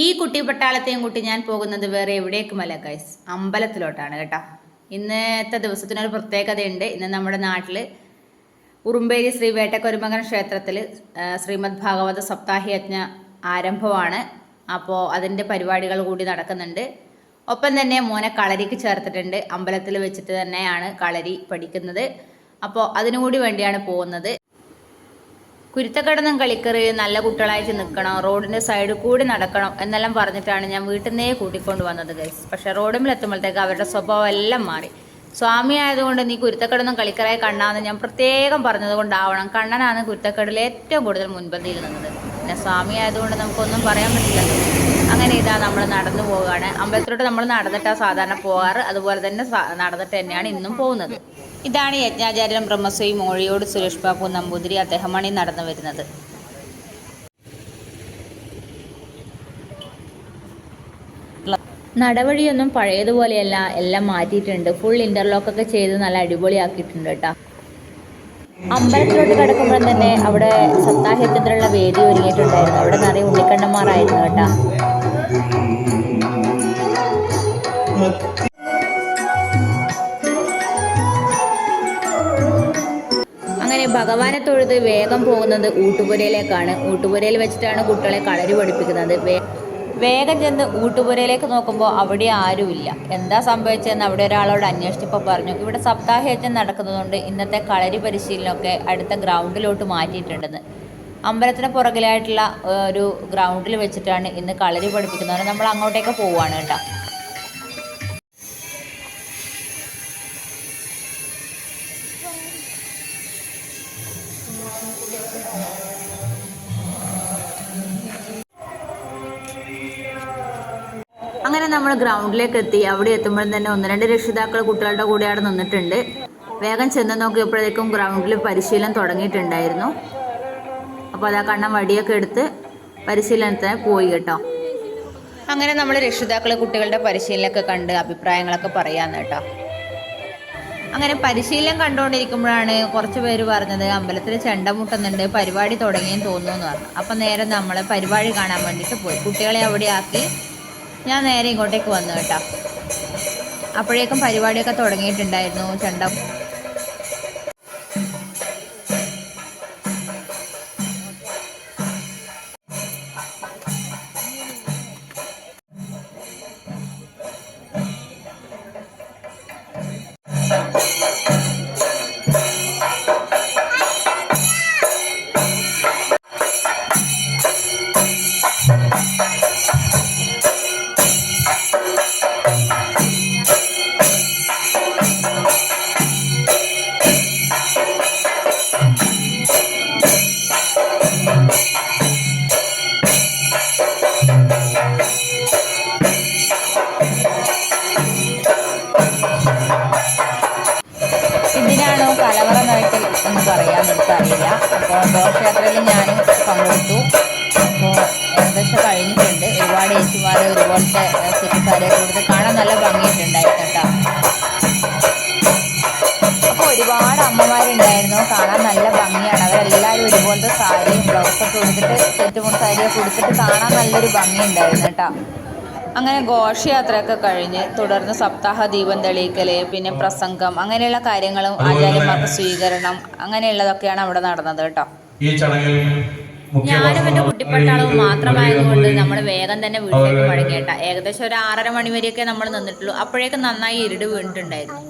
ഈ കുട്ടി പട്ടാളത്തെയും കുട്ടി ഞാൻ പോകുന്നത് വേറെ എവിടേക്കുമല്ല ഗൈസ് അമ്പലത്തിലോട്ടാണ് കേട്ടോ. ഇന്നത്തെ ദിവസത്തിനൊരു പ്രത്യേകതയുണ്ട്. ഇന്ന് നമ്മുടെ നാട്ടിൽ ഉറുമ്പേരി ശ്രീ വേട്ടക്കൊരുമകൻ ക്ഷേത്രത്തിൽ ശ്രീമദ് ഭാഗവത സപ്താഹയജ്ഞ ആരംഭമാണ്. അപ്പോൾ അതിന്റെ പരിപാടികൾ കൂടി നടക്കുന്നുണ്ട്. ഒപ്പം തന്നെ മോനെ കളരിക്ക് ചേർത്തിട്ടുണ്ട്. അമ്പലത്തിൽ വെച്ചിട്ട് തന്നെയാണ് കളരി പഠിക്കുന്നത്. അപ്പോൾ അതിനുകൂടി വേണ്ടിയാണ് പോകുന്നത്. കുരുത്തക്കടന്നും കളിക്കറി നല്ല കുട്ടികളായിട്ട് നിൽക്കണം റോഡിന്റെ സൈഡിൽ കൂടി നടക്കണം എന്നെല്ലാം പറഞ്ഞിട്ടാണ് ഞാൻ വീട്ടിൽ നിന്നേ കൂട്ടിക്കൊണ്ട് വന്നത് ഗൈസ് പക്ഷെ റോഡിൽ എത്തുമ്പോഴത്തേക്ക് അവരുടെ സ്വഭാവം എല്ലാം മാറി. സ്വാമി ആയതുകൊണ്ട് നീ കുരുത്തക്കടന്നും കളിക്കറായി കണ്ണാന്ന് ഞാൻ പ്രത്യേകം പറഞ്ഞത് കൊണ്ടാവണം കണ്ണനാണ് കുരുത്തക്കടയിൽ ഏറ്റവും കൂടുതൽ മുൻപന്തിയിൽ നിന്നത്. പിന്നെ സ്വാമി ആയതുകൊണ്ട് നമുക്കൊന്നും പറയാൻ പറ്റില്ല അങ്ങനെ ഇതാ നമ്മൾ നടന്നു പോവുകയാണ്. അമ്പലത്തിലോട്ട് നമ്മൾ നടന്നിട്ടാണ് സാധാരണ പോകാറ്. അതുപോലെ തന്നെ നടന്നിട്ട് തന്നെയാണ് ഇന്നും പോകുന്നത്. ഇതാണ് യജ്ഞാചാര്യൻ ബ്രഹ്മസ്വയും മോഴിയോട് സുരേഷ് ബാബു നമ്പൂതിരി അദ്ദേഹമാണ് ഈ നടന്നു വരുന്നത്. നടവഴിയൊന്നും പഴയതുപോലെയല്ല എല്ലാം മാറ്റിയിട്ടുണ്ട്. ഫുൾ ഇന്റർലോക്കൊക്കെ ചെയ്ത് നല്ല അടിപൊളിയാക്കിയിട്ടുണ്ട് കേട്ടോ. അമ്പലത്തിലോട്ട് കിടക്കുമ്പോൾ തന്നെ അവിടെ സപ്താഹത്തിനുള്ള വേദി ഒരുങ്ങിയിട്ടുണ്ടായിരുന്നു. അവിടെ നിറയെ ഉണ്ണിക്കണ്ണന്മാരായിരുന്നു കേട്ടാ. അങ്ങനെ ഭഗവാനെ തൊഴുത് വേഗം പോകുന്നത് ഊട്ടുപുരയിലേക്കാണ്. ഊട്ടുപുരയിൽ വെച്ചിട്ടാണ് കുട്ടികളെ കളരി പഠിപ്പിക്കുന്നത്. വേഗം ചെന്ന് ഊട്ടുപുരയിലേക്ക് നോക്കുമ്പോൾ അവിടെ ആരുമില്ല. എന്താ സംഭവിച്ചതെന്ന് അവിടെ ഒരാളോട് അന്വേഷിച്ചപ്പോൾ പറഞ്ഞു ഇവിടെ സപ്താഹയജ്ഞം നടക്കുന്നതുകൊണ്ട് ഇന്നത്തെ കളരി പരിശീലനമൊക്കെ അടുത്ത ഗ്രൗണ്ടിലോട്ട് മാറ്റിയിട്ടുണ്ടെന്ന്. അമ്പലത്തിന് പുറകിലായിട്ടുള്ള ഒരു ഗ്രൗണ്ടിൽ വെച്ചിട്ടാണ് ഇന്ന് കളരി പഠിപ്പിക്കുന്നത്. നമ്മൾ അങ്ങോട്ടേക്ക് പോവുകയാണ് കേട്ടോ. അങ്ങനെ നമ്മൾ ഗ്രൗണ്ടിലേക്ക് എത്തി അവിടെ എത്തുമ്പോൾ തന്നെ ഒന്ന് രണ്ട് രക്ഷിതാക്കൾ കുട്ടികളുടെ കൂടെ അവിടെ നിന്നിട്ടുണ്ട്. വേഗം ചെന്ന് നോക്കിയപ്പോഴേക്കും ഗ്രൗണ്ടിൽ പരിശീലനം തുടങ്ങിയിട്ടുണ്ടായിരുന്നു. അപ്പോൾ അതാ കണ്ണം വടിയൊക്കെ എടുത്ത് പരിശീലനത്തിന് പോയി കേട്ടോ. അങ്ങനെ നമ്മൾ രക്ഷിതാക്കൾ കുട്ടികളുടെ പരിശീലനമൊക്കെ കണ്ട് അഭിപ്രായങ്ങളൊക്കെ പറയാമെന്ന് കേട്ടോ. അങ്ങനെ പരിശീലനം കണ്ടുകൊണ്ടിരിക്കുമ്പോഴാണ് കുറച്ച് പേര് പറഞ്ഞത് അമ്പലത്തിൽ ചെണ്ട മുട്ടുന്നുണ്ട് പരിപാടി തുടങ്ങിയെന്ന് തോന്നുന്നു എന്ന് പറഞ്ഞു. അപ്പം നേരെ നമ്മൾ പരിപാടി കാണാൻ വേണ്ടിയിട്ട് പോയി. കുട്ടികളെ അവിടെ ആക്കി ഞാൻ നേരെ ഇങ്ങോട്ടേക്ക് വന്നു കേട്ടോ. അപ്പോഴേക്കും പരിപാടിയൊക്കെ തുടങ്ങിയിട്ടുണ്ടായിരുന്നു ചെണ്ട. കലവറ നാട്ടിൽ എന്ന് പറയാൻ എനിക്കറിയില്ല. അപ്പോൾ ഘോഷയാത്രയിൽ ഞാനും പങ്കെടുത്തു. അപ്പോൾ ഏകദേശം കഴിഞ്ഞിട്ടുണ്ട്. ഒരുപാട് ഏച്ചിമാർ ഒരുപോലത്തെ സെറ്റുകാരെ കൂടുതൽ കാണാൻ നല്ല ഭംഗിയിട്ടുണ്ടായിരുന്നു കേട്ടോ. അപ്പോൾ ഒരുപാട് അമ്മമാരുണ്ടായിരുന്നു. കാണാൻ നല്ല ഭംഗിയാണ്. അവരെല്ലാവരും ഒരുപോലത്തെ സാരിയും ബ്ലൗസൊക്കെ കൊടുത്തിട്ട് സെറ്റുമുട്ട് സാരിയൊക്കെ കൊടുത്തിട്ട് കാണാൻ നല്ലൊരു ഭംഗിയുണ്ടായിരുന്നു കേട്ടോ. അങ്ങനെ ഘോഷയാത്രയൊക്കെ കഴിഞ്ഞ് തുടർന്ന് സപ്താഹ ദീപം തെളിയിക്കൽ പിന്നെ പ്രസംഗം അങ്ങനെയുള്ള കാര്യങ്ങളും ആചാര്യന്മാർക്ക് സ്വീകരണം അങ്ങനെയുള്ളതൊക്കെയാണ് അവിടെ നടന്നത് കേട്ടോ. ഞാനും എന്റെ കുട്ടിപ്പട്ടാളവും മാത്രമായതുകൊണ്ട് നമ്മൾ വേഗം തന്നെ വീട്ടിലേക്ക് മടങ്ങിയേട്ട ഏകദേശം ഒരു ആറര മണി വരെയൊക്കെ നമ്മൾ നിന്നിട്ടുള്ളൂ. അപ്പോഴേക്കും നന്നായി ഇരുട് വീണിട്ടുണ്ടായിരുന്നു.